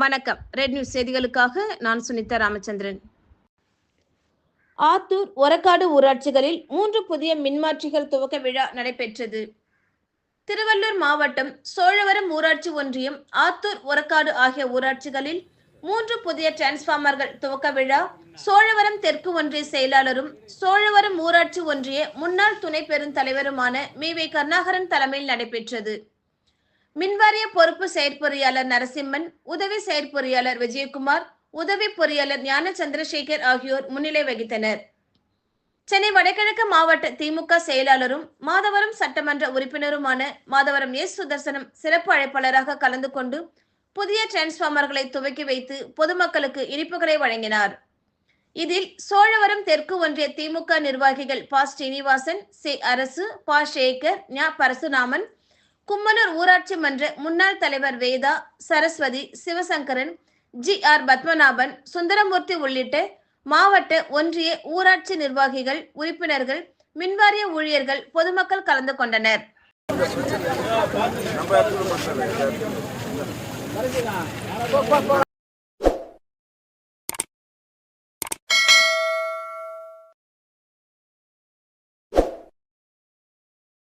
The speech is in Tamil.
வணக்கம். ரெட் நியூஸ் செய்திகளுக்காக நான் சுனிதா ராமச்சந்திரன். ஆத்தூர் ஒரக்காடு ஊராட்சிகளில் மூன்று புதிய மின்மாற்றிகள் துவக்க விழா நடைபெற்றது. திருவள்ளூர் மாவட்டம் சோழவரம் ஊராட்சி ஒன்றியம் ஆத்தூர் ஒரக்காடு ஆகிய ஊராட்சிகளில் மூன்று புதிய டிரான்ஸ்பார்மர்கள் துவக்க விழா சோழவரம் தெற்கு ஒன்றிய செயலாளரும் சோழவரம் ஊராட்சி ஒன்றிய முன்னாள் துணை பெருந்தலைவருமான மீ வே கருணாகரன் தலைமையில் நடைபெற்றது. மின்வாரிய பொறுப்பு செயற்பொறியாளர் நரசிம்மன் உதவி செயற்பொறியாளர் விஜயகுமார் உதவி பொறியாளர் ஞான சந்திரசேகர் ஆகியோர் முன்னிலை வகித்தனர். சென்னை வடகிழக்கு மாவட்ட திமுக செயலாளரும் மாதவரம் சட்டமன்ற உறுப்பினருமான மாதவரம் எஸ் சுதர்சனம் சிறப்பு அழைப்பாளராக கலந்து கொண்டு புதிய டிரான்ஸ்பார்மர்களை துவக்கி வைத்து பொதுமக்களுக்கு இனிப்புகளை வழங்கினார். இதில் சோழவரம் தெற்கு ஒன்றிய திமுக நிர்வாகிகள் பா. ஸ்ரீனிவாசன் சி. அரசு பா. சேகர் ஞா. பரசுராமன் கும்மனூர் ஊராட்சி மன்ற முன்னாள் தலைவர் வேதா சரஸ்வதி சிவசங்கரன் ஜி ஆர் பத்மநாபன் சுந்தரமூர்த்தி உள்ளிட்ட மாவட்ட ஒன்றிய ஊராட்சி நிர்வாகிகள் உறுப்பினர்கள் மின்வாரிய ஊழியர்கள் பொதுமக்கள் கலந்து கொண்டனர்.